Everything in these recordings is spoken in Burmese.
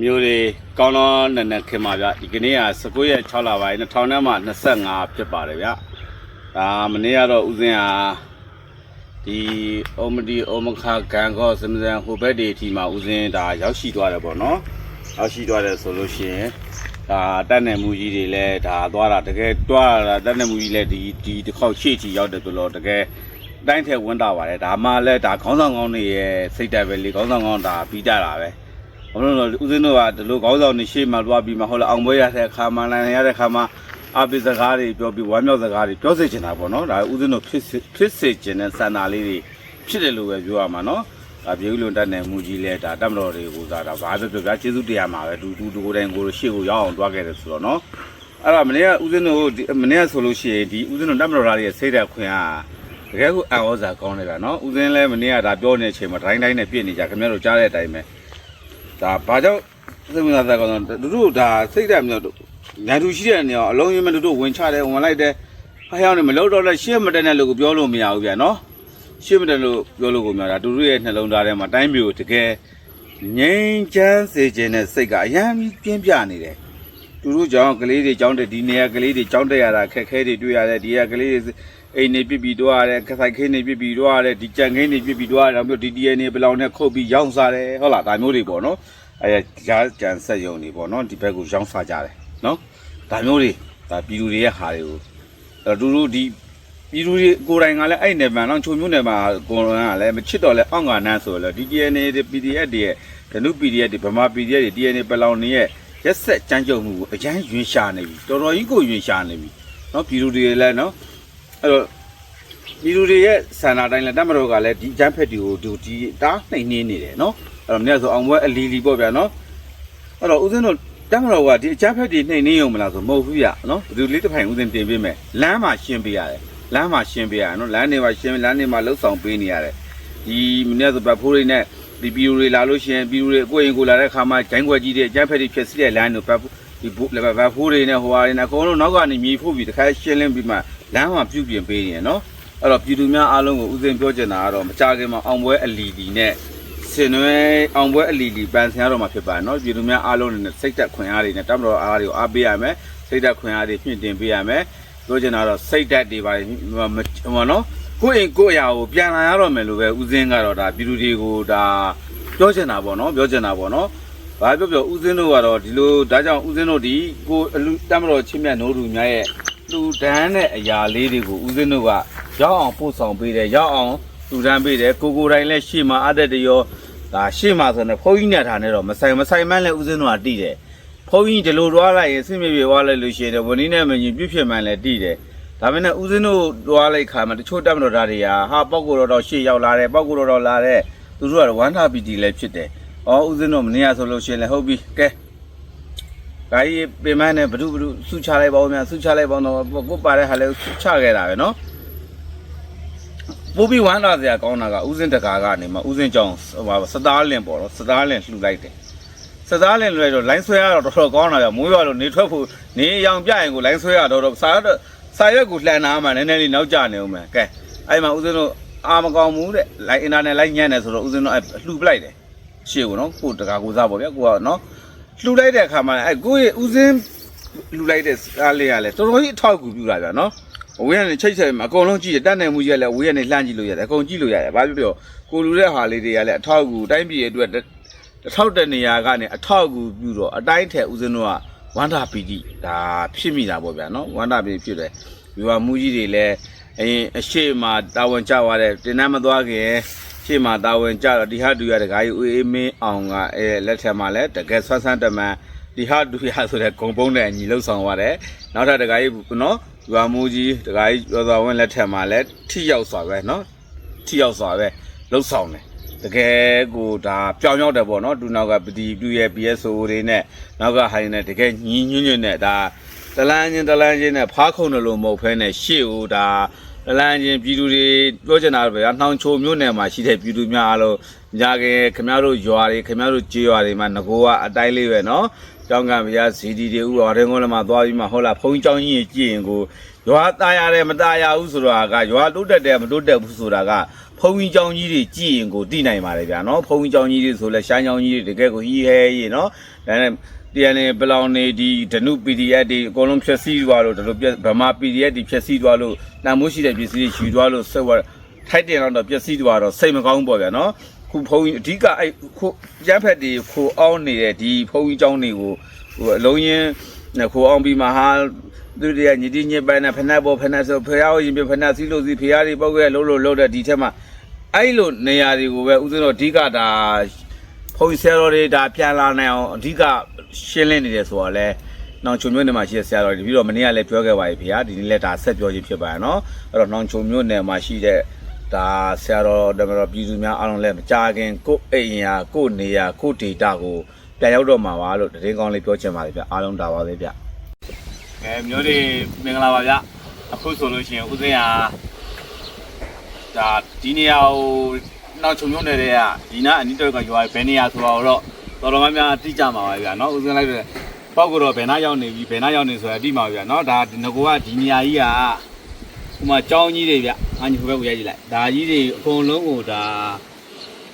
မျိုးတွေကောင်းတော့နက်နက်ခင်ပါဗျဒီကနေ့က19ရက်6လပိုင်း2000နဲ့မှ25ဖြစ်ပါတယ်ဗျဒါမနေ့ကတော့ဦးစင်းဟာဒီအိုမဒီအိုမခါဂန်ကောစမစံဟိုဘက်ဒီအထိမှာဦးစင်းဒါရောက်ရှိသွားတယ်ပေါ့နော်ရောက်ရှိသွားတယ်ဆိုလို့ရှိရင်ဒါတက်နယ်မူကြီးတွေလည်းဒါသွားတာတကယ်တွားတာတက်နယ်မူကြီးလည်းဒီဒီတစ်ခေါက်ရှေ့ချီရောက်တယ်ဆိုတော့တကယ်အတိုင်းထဲဝင်တာပါတယ်ဒါမှလည်းဒါခေါင်းဆောင်ကောင်းတွေရဲ့စိတ်တက်ပဲလေခေါင်းဆောင်ကောင်းဒါပြီးကြတာပဲ ဘာလို့လဲဦးဇင်းတို့ကဒီလိုကောင်းဆောင်နေရှေ့မှာတွားပြီးမှဟုတ်လားအောင်ပွဲရတဲ့အခါမှာနိုင်ရတဲ့အခါမှာအပိစကားတွေပြောပြီးဝမ်းမြောက်စကားတွေပြောစေချင်တာပေါ့နော်ဒါဦးဇင်းတို့ဖြစ်စေဖြစ်စေချင်တဲ့စန္ဒာလေးတွေဖြစ်တယ်လို့ပဲပြောရမှာနော်ဒါပြေဦးလွန်တက်နေမူကြီးလဲဒါတမတော်တွေကိုသာဒါဘာပဲပြောပြကျေးဇူးတရားမှာပဲဒူဒူဒူကိုယ်တိုင်ကိုယ်ရှေ့ကိုရောက်အောင်တွားခဲ့တယ်ဆိုတော့နော်အဲ့ဒါမနေ့ကဦးဇင်းတို့ဒီမနေ့ကဆိုလို့ရှိရင်ဒီဦးဇင်းတို့တမတော်သားတွေရဲ့စိတ်ဓာတ်ခွင့်အားတကယ်ကိုအံ့ဩစရာကောင်းနေတာနော်ဦးဇင်းလဲမနေ့ကဒါပြောနေတဲ့အချိန်မှာတိုင်းတိုင်းနဲ့ပြည့်နေကြခင်ဗျားတို့ကြားတဲ့အတိုင်းပဲ ဒါဘာကြောင့်သင်္မသာကောတော့တို့တို့ဒါစိတ်ဓာတ်မျိုးတို့ညာသူရှိတဲ့နေရာအလုံးရင်းမတို့တို့ဝင်ချတယ်ဝင်လိုက်တယ်အားရောက်နေမလို့တော့လဲရှင်းမတဲ့နဲ့လို့ကိုပြောလို့မရဘူးဗျာနော်ရှင်းမတဲ့လို့ပြောလို့ကိုမရတာတို့တို့ရဲ့နှလုံးသားထဲမှာတိုင်းမျိုးတကယ်ငြိမ်းချမ်းစေခြင်းနဲ့စိတ်ကအယံပြင်းပြနေတယ်သူတို့ကြောင့်ကလေးတွေကြောင်းတဲ့ဒီနေရာကလေးတွေကြောင်းတက်ရတာခက်ခဲတွေတွေ့ရတယ်ဒီကကလေးတွေ အိမ်နေပြစ်ပြီးတော့ရတယ်ခဆိုင်ခင်းနေပြစ်ပြီးတော့ရတယ်ဒီကြံခင်းနေပြစ်ပြီးတော့ရတယ်မျိုးဒီ DNA ဘလောင်နဲ့ခုတ်ပြီးရောင်းစားတယ်ဟုတ်လားဒါမျိုးတွေပေါ့နော်အဲကြားကြံဆက်ယုံနေပေါ့နော်ဒီဘက်ကိုရောင်းစားကြတယ်နော်ဒါမျိုးတွေဒါပြည်သူတွေရဲ့ဟာတွေကိုအဲသူတို့ဒီပြည်သူတွေကိုယ်တိုင်ကလည်းအဲ့နယ်မှာတော့ချုံမျိုးနယ်မှာကိုယ်တိုင်ကလည်းမချစ်တော့လဲအောင့်ကနန်းဆိုတော့ဒီ DNA တွေ PDF တွေရဲ့ဒနု PDF တွေဗမာ PDF တွေ DNA ပလောင်တွေရဲ့ရက်ဆက်ကြမ်းကြုတ်မှုကိုအရန်ယွင်ရှာနေပြီတော်တော်ကြီးကိုယွင်ရှာနေပြီနော်ပြည်သူတွေလည်းနော် အဲ့တော့ပြည်သူတွေရဲ့ဆန္ဒတိုင်းလည်းတမတော်ကလည်းဒီအချမ်းဖက်တွေကိုဒီဒီတားနှိမ်နှင်းနေတယ်နော်အဲ့တော့မြတ်ဆိုအောင်ပွဲအလီလီပေါ့ဗျာနော်အဲ့တော့ဦးဇင်းတို့တမ်းမတော်ကဒီအချမ်းဖက်တွေနှိမ်နှင်းရုံမလားဆိုမဟုတ်ဘူးဗျနော်ဘယ်သူလေးတစ်ဖိုင်ဦးဇင်းတင်ပေးမယ်လမ်းမှာရှင်းပေးရတယ်လမ်းမှာရှင်းပေးရတယ်နော်လမ်းတွေမှာရှင်းလမ်းတွေမှာလှုပ်ဆောင်ပေးနေရတယ်ဒီမြတ်ဆိုဗတ်ဖိုးတွေနဲ့ဒီပီယူတွေလာလို့ရှိရင်ပီယူတွေအကိုရင်ကိုလာတဲ့ခါမှာဂျိုင်းခွက်ကြီးတွေအချမ်းဖက်တွေဖြစ်စီတဲ့လမ်းတို့ဗတ်ဒီဘုလည်းဗတ်ဖိုးတွေနဲ့ဟိုဟာတွေနဲ့အကုန်လုံးနောက်ကနေမြေဖို့ပြီးတခါရှင်းလင်းပြီးမှ လမ်းမှာပြုပြင်ပေးနေရနော်အဲ့တော့ပြည်သူများအားလုံးကိုဦးဇင်းပြောချင်တာကတော့မကြခင်မှာအောင်ပွဲအလီလီနဲ့စင်နွဲအောင်ပွဲအလီလီပန်ဆင်ရတော့မှာဖြစ်ပါနော်ပြည်သူများအားလုံးနဲ့စိတ်သက်ခွင့်အားတွေနဲ့တမတော်အားတွေကိုအားပေးရမယ်စိတ်သက်ခွင့်အားတွေမြင့်တင်ပေးရမယ်ပြောချင်တာတော့စိတ်သက်တွေပါဟိုနော်ကိုယ့်အိမ်ကိုယ့်အရာကိုပြန်လာရတော့မယ်လို့ပဲဦးစင်းကတော့ဒါပြည်သူတွေကိုဒါပြောချင်တာပေါ့နော်ပြောချင်တာပေါ့နော်ဘာပြောပြောဦးစင်းတို့ကတော့ဒီလိုဒါကြောင့်ဦးစင်းတို့ဒီကိုအလူတမတော်ချင်းမြတ်နိုးသူများရဲ့ လူဒန်းတဲ့အရာလေးတွေကိုဦးစင်းတို့ကရောက်အောင်ပို့ဆောင်ပေးတယ်ရောက်အောင်လူတန်းပေးတယ်ကိုကိုတိုင်းလည်းရှေ့မှာအသက်တရောဒါရှေ့မှာဆိုတော့ဖုန်းကြီးနဲ့ထားနေတော့မဆိုင်မဆိုင်မှန်းလည်းဦးစင်းတို့ကတိတယ်ဖုန်းကြီးဒီလိုတွားလိုက်ရင်စိတ်မပြေသွားလိုက်လို့ရှိရင်ဝန်ကြီးနဲ့မရင်ပြည့်ဖြစ်မှန်းလည်းတိတယ်ဒါပေမဲ့ဦးစင်းတို့တွားလိုက်ခါမှာတချို့တက်မတော်သားတွေကဟာပောက်ကိုတော်တော်ရှေ့ရောက်လာတယ်ပောက်ကိုတော်တော်လာတယ်သူတို့ကဝမ်းသာပီတီလည်းဖြစ်တယ်ဩဦးစင်းတို့မနေ့ကဆိုလို့ရှိရင်လည်းဟုတ်ပြီကဲ ဒါကြီးပြင်မနဲ့ဘဒုဘဒုစုချလိုက်ပါဦးများစုချလိုက်ပါတော့ကိုပါတဲ့ဟာလည်းစုချခဲ့တာပဲနော်ပိုးပြီးဝမ်းလာစရာကောင်းတာကဥစဉ်တကာကနေမှဥစဉ်ကြောင်ဟိုပါစသားလင်ပေါ့နော်စသားလင်လှူလိုက်တယ်စသားလင်လှူလိုက်တော့လိုင်းဆွဲရတော့တော်တော်ကောင်းတာပြမိုးရွာလို့နေထွက်ဖို့နေရောင်ပြရင်ကိုလိုင်းဆွဲရတော့တော့စာတော့စာရွက်ကိုလှန်နာမှနည်းနည်းလေးနောက်ကျနေအောင်မယ်ကဲအဲ့မှာဥစဉ်တို့အာမကောင်းဘူးတဲ့လိုင်းအင်တာနက်လိုင်းညံ့တယ်ဆိုတော့ဥစဉ်တို့အဲ့လှူပလိုက်တယ်ရှေ့ကိုနော်ကိုတကာကိုစားပေါ့ဗျာကိုကနော် လှူလိုက်တဲ့အခါမှာအဲ့ကိုရဲ့ဥစဉ်လှူလိုက်တဲ့စားလေးကလည်းတော်တော်ကြီးအထောက်အကူပြုလာဗျာနော်ဝေးကနေချိတ်ဆက်မှာအကုန်လုံးကြည့်တယ်တက်နိုင်မှုကြီးကလည်းဝေးကနေလှမ်းကြည့်လို့ရတယ်အကုန်ကြည့်လို့ရတယ်ဘာဖြစ်လို့ကိုလူတဲ့ဟာလေးတွေကလည်းအထောက်အကူတိုင်းပြည်အတွက်တစ်ထောက်တဲ့နေရာကနေအထောက်အကူပြုတော့အတိုင်းထဲဦးဇင်းတို့ကဝန္တာပီတိဒါဖြစ်မိတာပေါ့ဗျာနော်ဝန္တာပီတိဖြစ်တယ်ဒီဟာမူကြီးတွေလည်းအရင်အရှိမှာတာဝန်ကျသွားတဲ့တင်နှမ်းမသွားခင် ရှေ့မှာတာဝန်ကြတော့ဒီဟာဒူရတကားကြီးဦးအေးမင်းအောင်ကအဲလက်ထက်မှာလည်းတကယ်ဆွမ်းဆန်းတမန်ဒီဟာဒူရဆိုတဲ့ဂုံပုံးနဲ့အညီလှုပ်ဆောင်ပါတယ်နောက်ထပ်တကားကြီးနော်ရွာမိုးကြီးတကားကြီးကျော်စွာဝင်းလက်ထက်မှာလည်းထိရောက်စွာပဲနော်ထိရောက်စွာပဲလှုပ်ဆောင်တယ်တကယ်ကိုဒါပြောင်ရောက်တယ်ပေါ့နော်ဒူနောက်ကပဒီပြူရဲ့ PSO တွေနဲ့နောက်ကဟိုင်းနဲ့တကယ်ညီညွတ်ညွတ်နဲ့ဒါတလန်းချင်းတလန်းချင်းနဲ့ဖားခုံတယ်လို့မဟုတ်ဖဲနဲ့ရှေ့ဟိုဒါ လန်းချင်းပြည်သူတွေပြောချင်တာပဲနှောင်ချိုမျိုးနယ်မှာရှိတဲ့ပြည်သူများအားလုံး ညာခင်ခင်ဗျားတို့ရွာတွေခင်ဗျားတို့ကြေးရွာတွေမှာငကိုကအတိုင်းလေးပဲနော်ကျောင်းကဗျာဇီဒီတွေဥတော်ရင်ကုန်းလမှာသွားပြီးမှဟုတ်လားဖုန်းကျောင်းကြီးကြီးကြည့်ရင်ကိုရွာตายရတယ်မตายရဘူးဆိုတာကရွာတိုးတက်တယ်မတိုးတက်ဘူးဆိုတာကဖုန်းကြီးကျောင်းကြီးတွေကြည့်ရင်ကိုသိနိုင်ပါတယ်ဗျာနော်ဖုန်းကြီးကျောင်းကြီးတွေဆိုလဲရှိုင်းကျောင်းကြီးတွေတကယ်ကိုဟီးဟဲရေနော်ဒါနဲ့ TNA ပလောင်နေဒီဒနု PDF တွေအကုန်လုံးဖြည့်ဆည်းသွားလို့ဒါလိုပြဗမာ PDF တွေဖြည့်ဆည်းသွားလို့တန်မိုးရှိတဲ့ပစ္စည်းတွေယူသွားလို့ဆက်ဝက်ထိုက်တယ်တော့ပြည့်စည်သွားတော့စိတ်မကောင်းဘူးပေါ့ဗျာနော်ခုဖုန်းကြီးအဓိကအဲ့ခုရမ်းဖက်တွေခိုအောင်နေတဲ့ဒီဖုန်းကြီးเจ้าတွေကိုဟိုအလုံးရင်းနဲ့ခိုအောင်ပြီးမှဟာသူတွေကညီတီညစ်ပိုင်းနဲ့ဖက်နှက်ပေါ်ဖက်နှက်ဆိုဖျားရင်ပြဖက်နှက်စီးလို့စီဖျားတွေပောက်ခဲ့လို့လို့လို့တဲ့ဒီထက်မှအဲ့လိုနေရာတွေကိုပဲဥစဉ်တော့အဓိကဒါ ဖုန်းဆရာတော်တွေဒါပြန်လာနိုင်အောင်အဓိကရှင်းလင်းနေတယ်ဆိုတော့လဲနောင်ချုံမြို့နယ်မှာရှိတဲ့ဆရာတော်တွေပြီးတော့မနေ့ကလည်းပြောခဲ့ပါပြီဖေဟာဒီနေ့လည်းဒါဆက်ပြောခြင်းဖြစ်ပါရနော်အဲ့တော့နောင်ချုံမြို့နယ်မှာရှိတဲ့ဒါဆရာတော်ဓမ္မတော်ပြည်သူများအားလုံးလည်းမကြခင်ကိုယ့်အိမ်ရာကိုယ့်နေရာကိုယ့်ဒေတာကိုပြန်ရောက်တော့မှာပါလို့တရင်ကောင်းလေးပြောချင်ပါတယ်ဗျအားလုံးဒါပါပဲဗျအဲမျိုးတွေမင်္ဂလာပါဗျအခုဆိုလို့ရှိရင်ဦးစင်းဟာဒါဒီနေရာကို နောက်ချုံမြို့နယ်တွေကဒီနာအနီးတော့ကရွာဘယ်နေရာဆိုတော့တော့တော်တော်များများတိကျမှာပါဗျာနော်ဦးစင်းလိုက်တဲ့ပောက်ကတော့ဘယ်နာရောက်နေပြီဘယ်နာရောက်နေဆိုတာတိမှာဗျာနော်ဒါငကောကဒီနေရာကြီးကဟိုမှာကြောင်းကြီးတွေဗျအညီဟိုဘက်ကိုရိုက်ကြည့်လိုက်ဒါကြီးတွေအကုန်လုံးကိုဒါ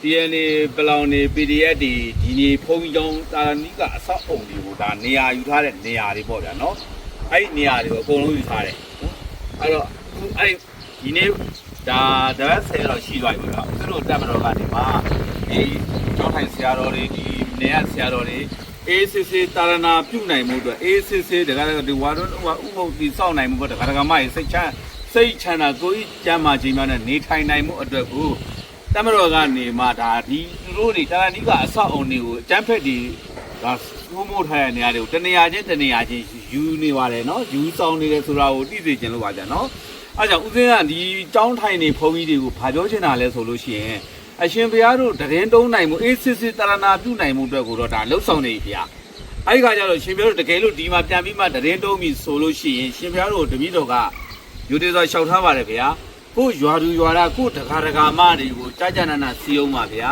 DNA ပလောင်နေ PDF တွေဒီနေဖုံးကြောင်းတာနီးကအဆောက်အုံတွေကိုဒါနေရာယူထားတဲ့နေရာတွေပေါ့ဗျာနော်အဲ့ဒီနေရာတွေကိုအကုန်လုံးယူထားတယ်နော်အဲ့တော့အခုအဲ့ဒီနေ့ ဒါတပတ်ဆယ်တော့ရှိသွားပြီဗျာသူတို့တက်မတော်ကနေမှာဒီကျောင်းထိုင်ဆရာတော်တွေဒီနေရဆရာတော်တွေအေးစစ်စစ်တာရနာပြုတ်နိုင်မှုအတွက်အေးစစ်စစ်တကားဒီဝါတော့ဥပုပ်တီစောင့်နိုင်မှုပေါ့တကားတကားမကြီးစိတ်ချမ်းစိတ်ချမ်းသာကိုယ်ကြီးကျမ်းမာခြင်းများနဲ့နေထိုင်နိုင်မှုအတွက်ကိုတမတော်ကနေမှဒါဒီသူတို့တွေတာနီကအဆောက်အုံတွေကိုအကျန်းဖက်တွေဒါသုံးမို့ထားတဲ့နေရာတွေကိုတနေရာချင်းတနေရာချင်းယူနေပါတယ်နော်ယူဆောင်နေတယ်ဆိုတာကိုသိစေချင်လို့ပါဗျာနော် အဲကြောင့်ဦးစင်းကဒီចောင်းထိုင်နေဘုန်းကြီးတွေကိုဘာပြောချင်တာလဲဆိုလို့ရှိရင်အရှင်ဘုရားတို့တရင်တုံးနိုင်မှုအေးစစ်စစ်တရဏာပြုနိုင်မှုအတွက်ကိုတော့ဒါလှုပ်ဆောင်နေပြီဗျာအဲဒီခါကျတော့ရှင်ဘုရားတို့တကယ်လို့ဒီမှာပြန်ပြီးမှတရင်တုံးပြီဆိုလို့ရှိရင်ရှင်ဘုရားတို့တပည့်တော်ကယူသေးစွာလျှောက်ထားပါတယ်ဗျာကိုရွာသူရွာသားကိုတကားတကာမတွေကိုကြာကြာနာနာစီအောင်ပါဗျာ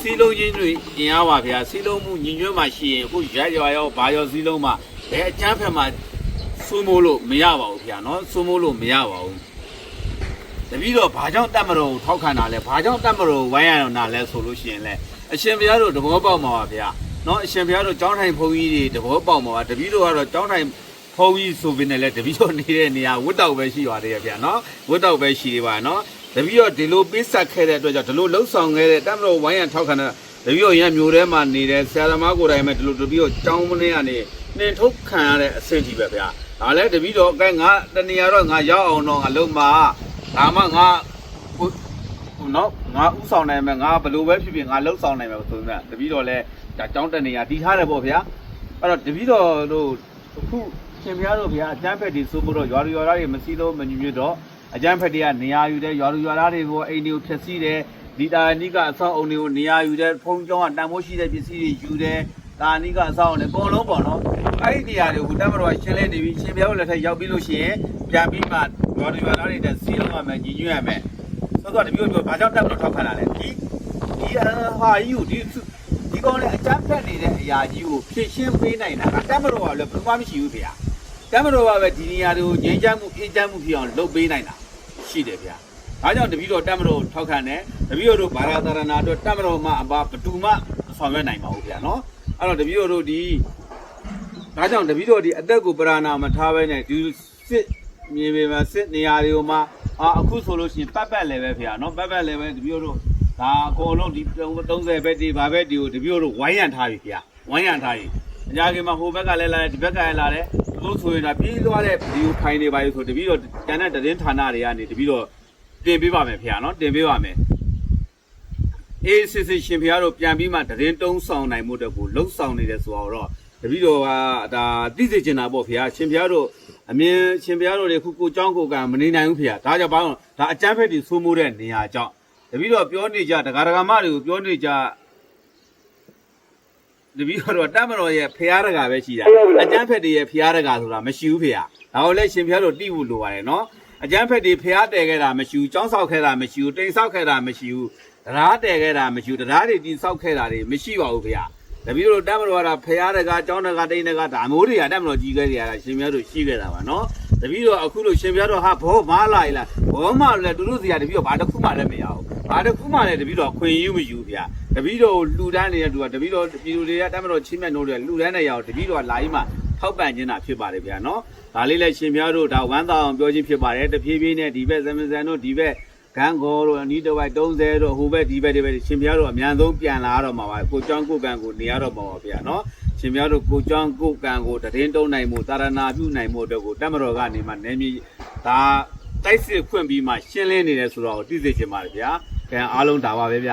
စီလုံးချင်းတွေအင်အားပါဗျာစီလုံးမှုညီညွတ်မှရှိရင်ကိုရက်ရွာရောဘာရောစီလုံးမှဘယ်အကျန်းဖက်မှ စိုးမိုးလို့မရပါဘူးဗျာနော်စိုးမိုးလို့မရပါဘူးတပီတော့ဘာကြောင့်တတ်မတော်ကိုထောက်ခံတာလဲဘာကြောင့်တတ်မတော်ကိုဝိုင်းရအောင်တာလဲဆိုလို့ရှိရင်လဲအရှင်ဘုရားတို့သဘောပေါက်မှာပါဗျာနော်အရှင်ဘုရားတို့ကျောင်းထိုင်ဘုန်းကြီးတွေသဘောပေါက်မှာပါတပီတော့ကတော့ကျောင်းထိုင်ဖုန်းကြီးဆိုပြီးနဲ့လဲတပီတော့နေတဲ့နေရာဝတ်တောက်ပဲရှိပါတယ်ဗျာနော်ဝတ်တောက်ပဲရှိနေပါနော်တပီတော့ဒီလိုပေးဆက်ခဲ့တဲ့အတွက်ကြောင့်ဒီလိုလှုပ်ဆောင်ခဲ့တဲ့တမလို့ဝိုင်းရန်ထောက်ခံတဲ့တပီတော့ရန်မျိုးထဲမှာနေတဲ့ဆရာသမားကိုယ်တိုင်ပဲဒီလိုတပီတော့ကြောင်းမင်းကနေနှင်ထုတ်ခံရတဲ့အဆင့်ကြီးပဲဗျာ ဒါလည်းတပီတော့အဲငါတနေရာတော့ငါရောက်အောင်တော့ငါလုံးမှာဒါမှငါဟိုနော်ငါဥဆောင်နိုင်မယ်ငါဘယ်လိုပဲဖြစ်ဖြစ်ငါလှုပ်ဆောင်နိုင်မယ်ဆိုတော့တပီတော့လဲဒါကြောင်းတနေရာတည်ထားတယ်ပေါ့ဗျာအဲ့တော့တပီတော့တို့အခုရှင်ဘုရားတို့ဘုရားအကျမ်းဖက်တွေစိုးမို့တော့ရွာလူရွာသားတွေမစည်းလုံးမညွညွတ်တော့အကျမ်းဖက်တွေကနေရာယူတဲ့ရွာလူရွာသားတွေကိုအိမ်တွေကိုဖျက်ဆီးတယ်ဒီတာနိကအဆောက်အုံတွေကိုနေရာယူတဲ့ဖုံးကျောင်းကတန်ဖိုးရှိတဲ့ပစ္စည်းတွေယူတယ်တာနိကအဆောက်အုံတွေအကုန်လုံးပေါ့နော် အဲ့ဒီနေရာတွေကိုတမတော်ကရှင်းလင်းနေပြီရှင်ဘုရားတို့လက်ထက်ရောက်ပြီးလို့ရှိရင်ပြန်ပြီးမှရွာလူရွာသားတွေနဲ့စီးလုံးရမယ်ညီညွတ်ရမယ်ဆိုတော့တမျိုးမျိုးဘာကြောင့်တမတော်ထောက်ခံလာလဲဒီဒီအဟာကြီးကိုဒီဒီကောင်လည်းအကျမ်းဖက်နေတဲ့အရာကြီးကိုဖြည့်ရှင်းပေးနိုင်တာကတမတော်ကလည်းဘယ်မှမရှိဘူးဗျာတမတော်ကပဲဒီနေရာတွေကိုငြိမ်းချမ်းမှုအေးချမ်းမှုဖြစ်အောင်လုပ်ပေးနိုင်တာရှိတယ်ဗျာ။ဒါကြောင့်တပည့်တော်တမတော်ထောက်ခံတယ်တပည့်တော်တို့ဘာသာတရဏအတွက်တမတော်မှအပါဘသူမှဆောင်ရွက်နိုင်ပါဘူးဗျာနော်။အဲ့တော့တပည့်တော်တို့ဒီ ဒါကြောင့်တပည့်တော်ဒီအသက်ကိုပရဏာမထားဘဲနဲ့ဒီစစ်မြေပြင်မှာစစ်နေရာတွေကိုမှအာအခုဆိုလို့ရှိရင်ပတ်ပတ်လည်းပဲဗျာနော်ပတ်ပတ်လည်းပဲတပည့်တော်တို့ဒါအကုန်လုံးဒီ30ဘက်ဒီဘာဘက်ဒီကိုတပည့်တော်တို့ဝိုင်းရံထားပြီဗျာဝိုင်းရံထားပြီအကြခင်မှာဟိုဘက်ကလည်းလာတယ်ဒီဘက်ကလည်းလာတယ်လို့ဆိုရင်ဒါပြေးသွားတဲ့ဗီဒီယိုဖိုင်တွေပါလို့ဆိုတပီတော့ကျန်တဲ့သတင်းဌာနတွေကနေတပီတော့တင်ပေးပါမယ်ဖေ။နော်တင်ပေးပါမယ်အေးစစ်စစ်ရှင်ဖေတို့ပြန်ပြီးမှသတင်းတုံးဆောင်နိုင်မှုအတွက်ကိုလှုပ်ဆောင်နေတယ်ဆိုတော့ တပည့်တော်ကဒါသိစေချင်တာပေါ့ဖေဟာရှင်ဘုရားတို့အမြင်ရှင်ဘုရားတို့တွေခုကိုကြောင်းကိုကံမနေနိုင်ဘူးဖေဟာဒါကြောင့်ဘာလို့ဒါအကျမ်းဖက်တွေဆိုးမိုးတဲ့နေရာကြောင့်တပည့်တော်ပြောနေကြဒကာဒကာမတွေကိုပြောနေကြတပည့်တော်တတ်မတော်ရဲ့ဖရားတကာပဲရှိတာအကျမ်းဖက်တွေရဲ့ဖရားတကာဆိုတာမရှိဘူးဖေဟာဒါကိုလည်းရှင်ဘုရားတို့တိဖို့လိုပါတယ်နော်အကျမ်းဖက်တွေဖျားတဲခဲ့တာမရှိဘူးចောင်းဆောက်ခဲ့တာမရှိဘူးတိမ်ဆောက်ခဲ့တာမရှိဘူးတရားတဲခဲ့တာမရှိဘူးတရားတွေတင်ဆောက်ခဲ့တာတွေမရှိပါဘူးဖေဟာ တပည့်တို့တမတော်ကဖရာတကာကျောင်းတကာတိန်တကာဒါမျိုးတွေကတမတော်ကြီးခဲ့ကြရတာရှင်မြတ်တို့ရှိခဲ့တာပါနော်တပည့်တို့အခုလို့ရှင်မြတ်တို့ဟာဘောမလာလားဘောမလည်းတူတို့စီကတပည့်တို့ဘာတစ်ခုမှလည်းမရဘူးဘာတစ်ခုမှလည်းတပည့်တို့ခွင့်ယူမယူဗျာတပည့်တို့လှူဒန်းနေတဲ့သူကတပည့်တို့ပြည်သူတွေကတမတော်ချင်းမြတ်တို့တွေလှူဒန်းနေရအောင်တပည့်တို့ကလာပြီးမှထောက်ပံ့ခြင်းတာဖြစ်ပါတယ်ဗျာနော်ဒါလေးလည်းရှင်မြတ်တို့ဒါဝမ်းသာအောင်ပြောခြင်းဖြစ်ပါတယ်တဖြည်းဖြည်းနဲ့ဒီဘက်ဇမဇန်တို့ဒီဘက် ကန်းကောတို့အနီးတစ်ဝိုက်30တို့ဟိုဘက်ဒီဘက်ဒီဘက်ရှင်ပြားတို့အများဆုံးပြန်လာတော့မှာပါကိုကျောင်းကိုကန်ကိုနေရတော့မှာပါဗျာနော်ရှင်ပြားတို့ကိုကျောင်းကိုကန်ကိုတရင်တုံးနိုင်မှုတာရနာပြုနိုင်မှုအတွက်ကိုတက်မတော်ကနေမှနေမီဒါတိုက်စစ်ခွင့်ပြီးမှရှင်းလင်းနေတယ်ဆိုတော့သိစေချင်ပါတယ်ဗျာကဲအားလုံးဒါပါပဲဗျ